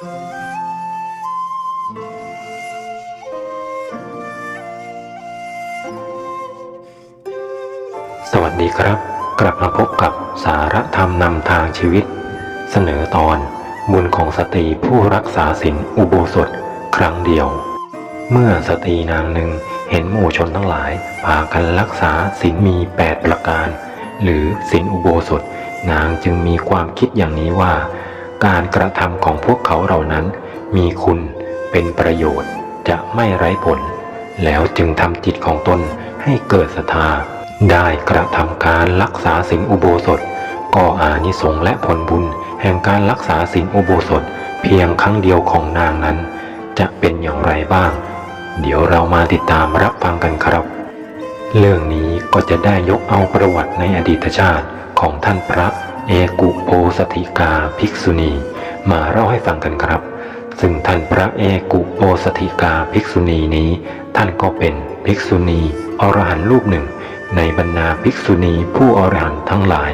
สวัสดีครับ กลับมาพบกับสารธรรมนำทางชีวิต เสนอตอนบุญของสตรีผู้รักษาศีลอุโบสถครั้งเดียว เมื่อสตรีนางหนึ่งเห็นหมู่ชนทั้งหลายพากันรักษาศีลมี 8 ประการ หรือศีลอุโบสถ นางจึงมีความคิดอย่างนี้ว่า การกระทำของพวกเขาเหล่านั้น มีคุณเป็นประโยชน์จะไม่ไร้ผล แล้วจึงทำจิตของตนให้เกิดศรัทธา ได้กระทำการรักษาศีลอุโบสถ ก็อานิสงส์และผลบุญ แห่งการรักษาศีลอุโบสถ เพียงครั้งเดียวของนางนั้น จะเป็นอย่างไรบ้าง เดี๋ยวเรามาติดตามรับฟังกันครับ เรื่องนี้ก็จะได้ยกเอาประวัติในอดีตชาติของท่านพระ เอกุโปสถิกาภิกษุณี มาเล่าให้ฟังกันครับ ซึ่งท่านพระเอกุโปสถิกาภิกษุณีนี้ ท่านก็เป็นภิกษุณีอรหันต์รูปหนึ่ง ในบรรดาภิกษุณีผู้อรหันต์ทั้งหลาย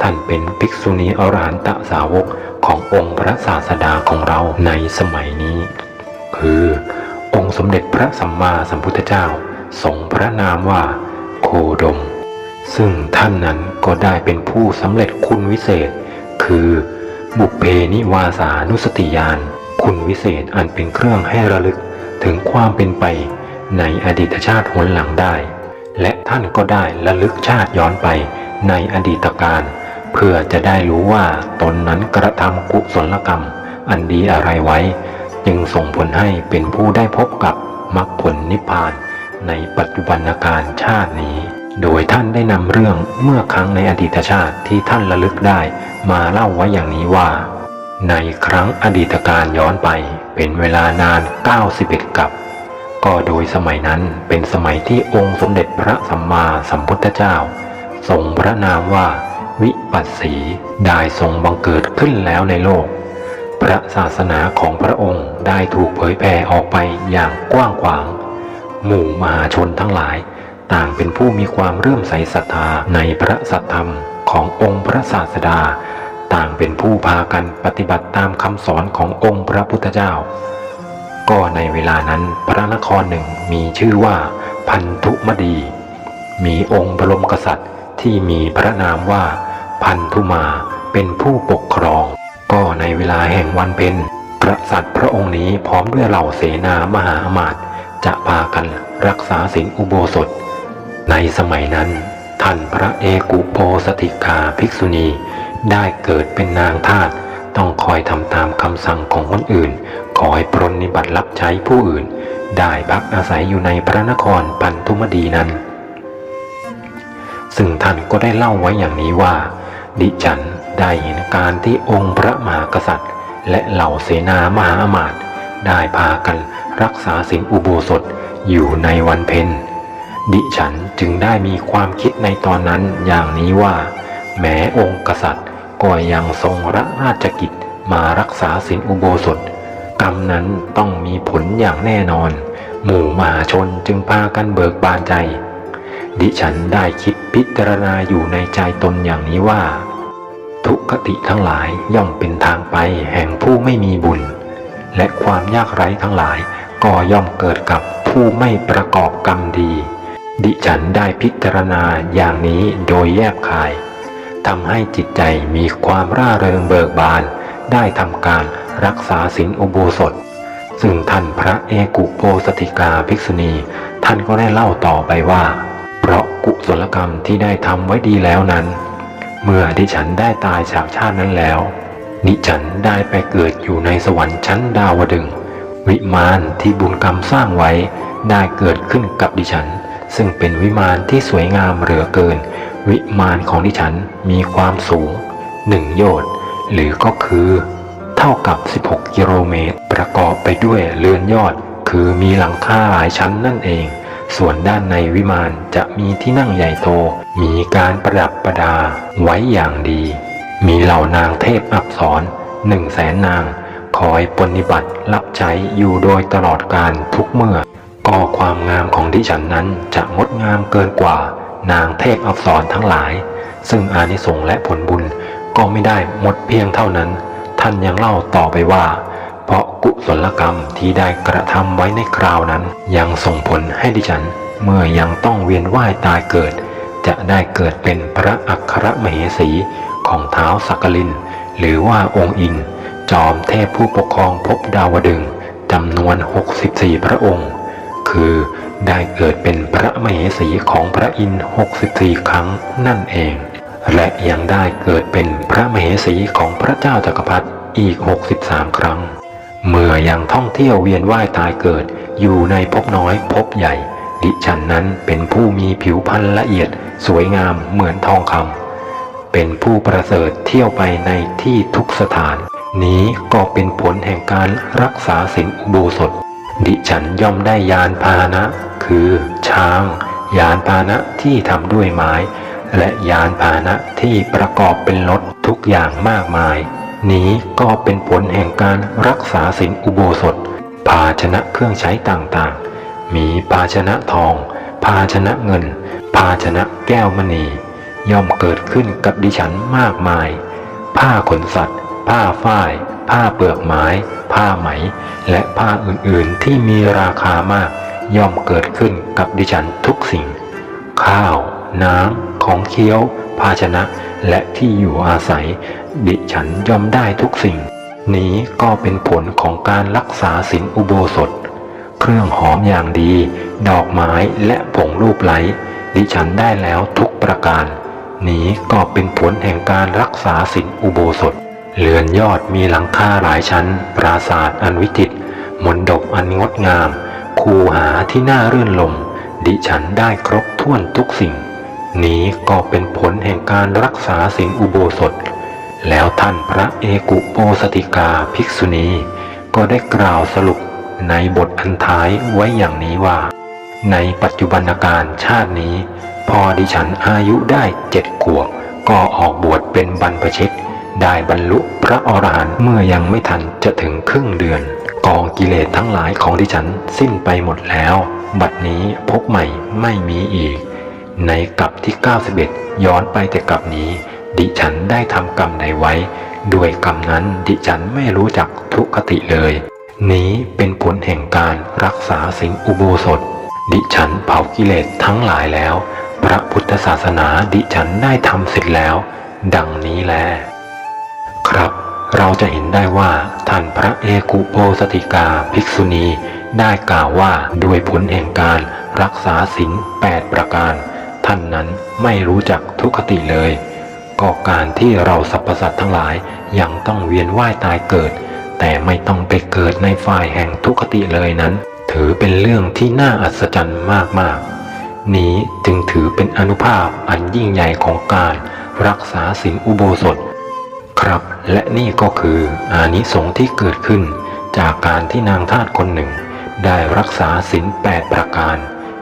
ท่านเป็นภิกษุณีอรหันตสาวกขององค์พระศาสดาของเราในสมัยนี้ คือ องค์สมเด็จพระสัมมาสัมพุทธเจ้าทรงพระนามว่า โคดม ซึ่งท่านนั้น ก็ได้เป็นผู้สำเร็จคุณวิเศษ คือ บุพเพนิวาสานุสติญาณคุณวิเศษอันเป็นเครื่องให้ระลึกถึงความเป็นไปในอดีตชาติหนหลังได้ และท่านก็ได้ระลึกชาติย้อนไปในอดีตการเพื่อจะได้รู้ว่าตนนั้นกระทำกุศลกรรม อันดีอะไรไว้ จึงส่งผลให้เป็นผู้ได้พบกับมรรคผลนิพพานในปัจจุบันการชาตินี้ โดยท่านได้นำเรื่องเมื่อครั้งในอดีตชาติที่ท่านระลึกได้มาเล่าไว้อย่างนี้ว่า ในครั้งอดีตการย้อนไปเป็นเวลานาน 91 กับ ก็โดยสมัยนั้นเป็นสมัยที่องค์สมเด็จพระสัมมาสัมพุทธเจ้า ทรงพระนามว่า วิปัสสีได้ทรงบังเกิดขึ้นแล้วในโลก พระศาสนาของพระองค์ได้ถูกเผยแผ่ออกไปอย่างกว้างขวาง หมู่มหาชนทั้งหลาย ต่างเป็นผู้มีความเรื่อมใสศรัทธาในพระสัทธรรมขององค์พระศาสดา ต่างเป็นผู้พากันปฏิบัติตามคำสอนขององค์พระพุทธเจ้า ก็ในเวลานั้นพระนครหนึ่งมีชื่อว่าพันธุมดี มีองค์บรมกษัตริย์ที่มีพระนามว่าพันธุมาเป็นผู้ปกครอง ก็ในเวลาแห่งวันเพ็ญกษัตริย์พระองค์นี้พร้อมด้วยเหล่าเสนามหาอมาตย์จะพากันรักษาศีลอุโบสถ ในสมัยนั้น ท่านพระเอกุโปสถิกาภิกษุณีได้เกิดเป็นนางทาสต้องคอยทำตามคำสั่งของคนอื่น คอยปรนนิบัติรับใช้ผู้อื่น ได้พักอาศัยอยู่ในพระนครปันธุมดีนั้น ซึ่งท่านก็ได้เล่าไว้อย่างนี้ว่า ดิฉันได้เห็นการที่องค์พระมหากษัตริย์ และเหล่าเสนามหาอมาตย์ได้พากันรักษาศีลอุโบสถอยู่ในวันเพ็ญ ดิฉันจึงได้มีความคิดในตอนนั้นอย่างนี้ว่า แม้องค์กษัตริย์ก็ยังทรงรับราชกิจมารักษาศีลอุโบสถ กรรมนั้นต้องมีผลอย่างแน่นอน หมู่มหาชนจึงพากันเบิกบานใจ ดิฉันได้คิดพิจารณาอยู่ในใจตนอย่างนี้ว่า ทุกขติทั้งหลายย่อมเป็นทางไปแห่งผู้ไม่มีบุญ และความยากไร้ทั้งหลายก็ย่อมเกิดกับผู้ไม่ประกอบกรรมดี ดิฉันได้พิจารณาอย่างนี้โดยแยบคายทำให้จิตใจมีความร่าเริงเบิกบาน ได้ทำการรักษาศีลอุโบสถ ซึ่งท่านพระเอกุโปสถิกาภิกษุณี ท่านก็ได้เล่าต่อไปว่า เพราะกุศลกรรมที่ได้ทำไว้ดีแล้วนั้น เมื่อดิฉันได้ตายจากชาตินั้นแล้วดิฉันได้ไปเกิดอยู่ในสวรรค์ชั้นดาวดึงส์วิมานที่บุญกรรมสร้างไว้ได้เกิดขึ้นกับดิฉัน ซึ่งเป็นวิมานที่สวยงามเหลือเกิน วิมานของดิฉันมีความสูงหนึ่งโยชน์หรือก็คือ เท่ากับ 16 กิโลเมตร ประกอบไปด้วยเรือนยอด คือมีหลังคาหลายชั้นนั่นเอง ส่วนด้านในวิมานจะมีที่นั่งใหญ่โต มีการประดับประดาไว้อย่างดี มีเหล่านางเทพอักษรหนึ่งแสนนางคอยปฏิบัติรับใช้อยู่โดยตลอดการทุกเมื่อ ก็ความงามของดิฉันนั้นจะงดงามเกินกว่านางเทพอักษรทั้งหลาย ซึ่งอานิสงส์และผลบุญก็ไม่ได้หมดเพียงเท่านั้น ท่านยังเล่าต่อไปว่า เพราะกุศลกรรมที่ได้กระทำไว้ในคราวนั้น ยังส่งผลให้ดิฉันเมื่อยังต้องเวียนว่ายตายเกิด จะได้เกิดเป็นพระอัครมเหสีของเท้าสักลิน หรือว่าองค์อิน จอมเทพผู้ปกครองภพดาวดึงจำนวน 64 พระองค์ คือได้เกิดเป็นพระมเหสีของพระอินทร์64 ครั้งนั่นเอง และยังได้เกิดเป็นพระมเหสีของพระเจ้าจักรพรรดิอีก 63 ครั้ง เมื่อยังท่องเที่ยวเวียนว่ายตายเกิดอยู่ในภพน้อยภพใหญ่ ดิฉันนั้นเป็นผู้มีผิวพรรณละเอียดสวยงามเหมือนทองคำเป็นผู้ประเสริฐเที่ยวไปในที่ทุกสถาน นี้ก็เป็นผลแห่งการรักษาศีลอุโบสถ ดิฉันย่อมได้ยานพาหนะ คือ ช้าง ยานพาหนะที่ทำด้วยไม้ และยานพาหนะที่ประกอบเป็นรถทุกอย่างมากมาย นี้ก็เป็นผลแห่งการรักษาศีลอุโบสถ ภาชนะเครื่องใช้ต่างๆ มีภาชนะทอง ภาชนะเงิน ภาชนะแก้วมณี ย่อมเกิดขึ้นกับดิฉันมากมาย ผ้าขนสัตว์ ผ้าฝ้าย ผ้าเปลือกไม้ ผ้าไหม และผ้าอื่นๆที่มีราคามาก ย่อมเกิดขึ้นกับดิฉันทุกสิ่ง ข้าว น้ำ ของเคี้ยว ภาชนะ และที่อยู่อาศัย ดิฉันย่อมได้ทุกสิ่ง นี้ก็เป็นผลของการรักษาศีลอุโบสถ เครื่องหอมอย่างดี ดอกไม้และผงรูปไลดิฉันได้แล้วทุกประการ นี้ก็เป็นผลแห่งการรักษาศีลอุโบสถ เรือนยอดมีหลังคาหลายชั้น ปราสาทอันวิจิตรมนดบอันงดงาม คูหาที่น่ารื่นลม ดิฉันได้ครบถ้วนทุกสิ่ง นี้ก็เป็นผลแห่งการรักษาศีลอุโบสถ แล้วท่านพระเอกุโปสติกาภิกษุณี ก็ได้กล่าวสรุปในบทอันท้ายไว้อย่างนี้ว่า ในปัจจุบันการชาตินี้ พอดิฉันอายุได้เจ็ดขวบก็ออกบวชเป็นบรรพชิต ได้บรรลุพระอรหันต์เมื่อยังไม่ทันจะถึงครึ่งเดือน กองกิเลสทั้งหลายของดิฉันสิ้นไปหมดแล้ว บัดนี้พบใหม่ไม่มีอีก ในกลับที่ 91 ย้อนไปแต่กลับนี้ ดิฉันได้ทำกรรมใดไว้ ด้วยกรรมนั้นดิฉันไม่รู้จักทุกขติเลย นี้เป็นผลแห่งการรักษาสิงอุโบสถ ดิฉันเผากิเลสทั้งหลายแล้ว พระพุทธศาสนาดิฉันได้ทำเสร็จแล้ว ดังนี้แล ครับ เราจะเห็นได้ว่าท่านพระเอกุโปสติกาภิกษุณีได้กล่าวว่าด้วยผลแห่งการรักษาศีลแปดประการ ท่านนั้นไม่รู้จักทุกขติเลย ก็การที่เราสรรพสัตว์ทั้งหลายยังต้องเวียนว่ายตายเกิด แต่ไม่ต้องไปเกิดในฝ่ายแห่งทุกขติเลยนั้น ถือเป็นเรื่องที่น่าอัศจรรย์มากๆ นี้จึงถือเป็นอนุภาพอันยิ่งใหญ่ของการรักษาศีลอุโบสถ ครับ และนี่ก็คืออานิสงส์ที่เกิดขึ้น จากการที่นางทาสคนหนึ่ง ได้รักษาศีลแปดประการ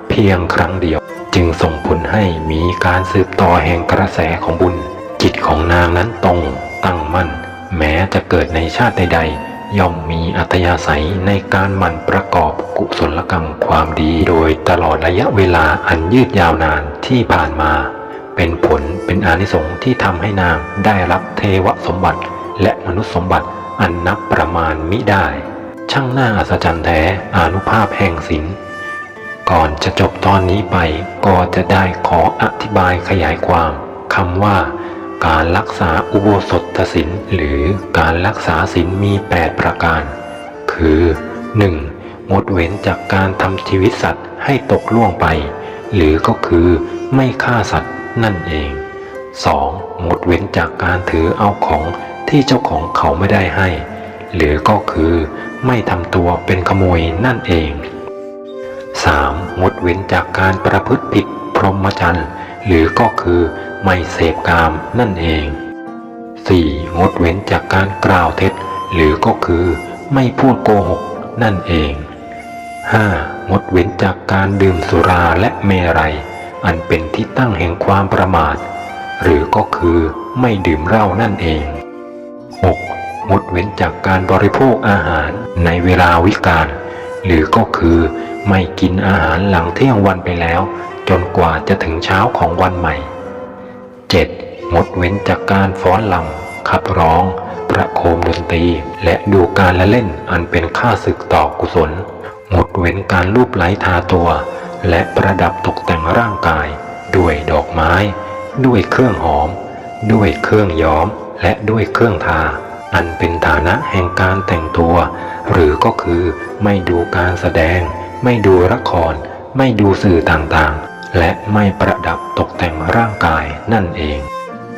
เพียงครั้งเดียว จึงส่งผลให้มีการสืบต่อแห่งกระแสของบุญ จิตของนางนั้นตรง ตั้งมั่น แม้จะเกิดในชาติใดๆ ย่อมมีอัธยาศัยในการหมั่นประกอบกุศลกรรมความดี โดยตลอดระยะเวลาอันยืดยาวนานที่ผ่านมา เป็นผลเป็นอานิสงส์ที่ทำให้นางได้รับเทวสมบัติ และมนุษย์สมบัติอันนับประมาณมิได้ ช่างน่าอัศจรรย์แท้อานุภาพแห่งศีลก่อนจะจบตอนนี้ไปก็จะได้ขออธิบายขยายความคำว่า การรักษาอุโบสถศีลหรือการรักษาศีลมี 8 ประการ คือ 1. งดเว้นจากการทำชีวิตสัตว์ให้ตกล่วงไป หรือก็คือไม่ฆ่าสัตว์ นั่นเอง 2. งดเว้นจากการถือเอาของที่เจ้าของเขาไม่ได้ให้ หรือก็คือไม่ทำตัวเป็นขโมยนั่นเอง 3. งดเว้นจากการประพฤติผิดพรหมจรรย์ หรือก็คือไม่เสพกามนั่นเอง 4. งดเว้นจากการกล่าวเท็จ หรือก็คือไม่พูดโกหกนั่นเอง 5. งดเว้นจากการดื่มสุราและเมรัย อันเป็นที่ตั้งแห่งความประมาท หรือก็คือไม่ดื่มเหล้านั่นเอง 6. งดเว้นจากการบริโภคอาหารในเวลาวิกาลหรือก็คือไม่กินอาหารหลังเที่ยงวันไปแล้ว จนกว่าจะถึงเช้าของวันใหม่ 7. งดเว้นจากการฟ้อนลำขับร้อง ประโคมดนตรี และดูการละเล่นอันเป็นค่าศึกต่อกุศล งดเว้นการลูบไล้ทาตัว และประดับตกแต่งร่างกาย ด้วยดอกไม้ ด้วยเครื่องหอม ด้วยเครื่องย้อม และด้วยเครื่องทา อันเป็นฐานะแห่งการแต่งตัว หรือก็คือไม่ดูการแสดง ไม่ดูละคร ไม่ดูสื่อต่างๆ และไม่ประดับตกแต่งร่างกายนั่นเอง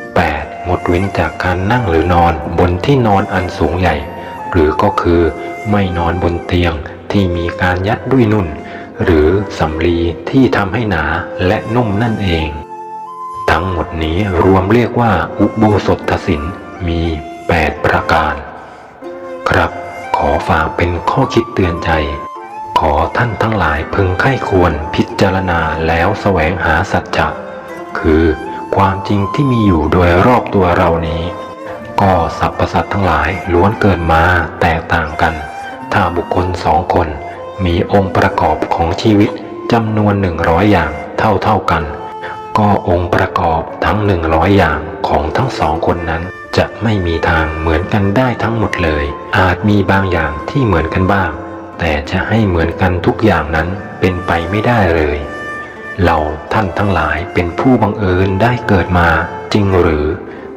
8. งดเว้นจากการนั่งหรือนอนบนที่นอนอันสูงใหญ่ หรือก็คือไม่นอนบนเตียงที่มีการยัดด้วยนุ่น หรือสำลีที่ทำให้หนาและนุ่มนั่นเอง ทั้งหมดนี้รวมเรียกว่าอุโบสถศิลมี 8 ประการ ครับ ขอฝากเป็นข้อคิดเตือนใจ ขอท่านทั้งหลายพึงไข้ควรพิจารณาแล้วแสวงหาสัจจะคือความจริงที่มีอยู่โดยรอบตัวเรานี้ ก็สรรพสัตว์ทั้งหลายล้วนเกิดมาแตกต่างกัน ถ้าบุคคลสองคน มีองค์ประกอบของชีวิตจำนวนหนึ่งร้อยอย่างเท่าเท่ากัน ก็องค์ประกอบทั้งหนึ่งร้อยอย่างของทั้งสองคนนั้น จะไม่มีทางเหมือนกันได้ทั้งหมดเลย อาจมีบางอย่างที่เหมือนกันบ้าง แต่จะให้เหมือนกันทุกอย่างนั้นเป็นไปไม่ได้เลย เราท่านทั้งหลายเป็นผู้บังเอิญได้เกิดมาจริงหรือ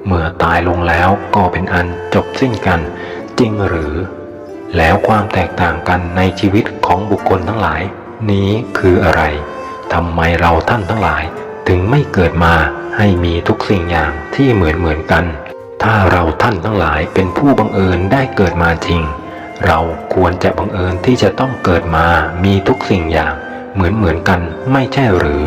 เมื่อตายลงแล้วก็เป็นอันจบสิ้นกัน จริงหรือ แล้วความแตกต่างกันในชีวิตของบุคคลทั้งหลาย นี้คืออะไรทำไมเราท่านทั้งหลาย ถึงไม่เกิดมาให้มีทุกสิ่งอย่างที่เหมือนเหมือนกัน ถ้าเราท่านทั้งหลายเป็นผู้บังเอิญได้เกิดมาจริง เราควรจะบังเอิญที่จะต้องเกิดมามีทุกสิ่งอย่าง เหมือนเหมือนกันไม่ใช่หรือ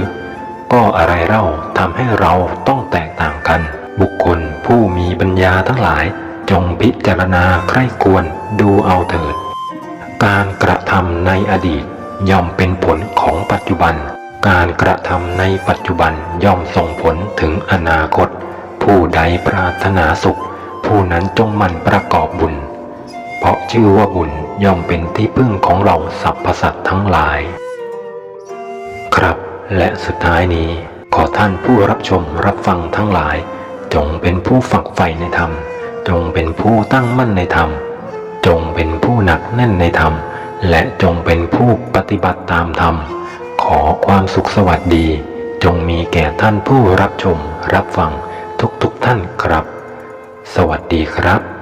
ก็อะไรเล่าทำให้เราต้องแตกต่างกัน บุคคลผู้มีปัญญาทั้งหลาย จงพิจารณาใคร่ควรดูเอาเถิด การกระทำในอดีตย่อมเป็นผลของปัจจุบัน การกระทำในปัจจุบันย่อมส่งผลถึงอนาคต ผู้ใดปรารถนาสุข ผู้นั้นจงมันประกอบบุญ เพราะชื่อว่าบุญย่อมเป็นที่พึ่งของเราสรรพสัตว์ทั้งหลาย ครับและสุดท้ายนี้ขอท่านผู้รับชมรับฟังทั้งหลาย จงเป็นผู้ฝักใฝ่ในธรรม จงเป็นผู้ตั้งมั่นในธรรม จงเป็นผู้หนักแน่นในธรรม และจงเป็นผู้ปฏิบัติตามธรรม ขอความสุขสวัสดี จงมีแก่ท่านผู้รับชม รับฟังทุกๆทท่านครับ สวัสดีครับ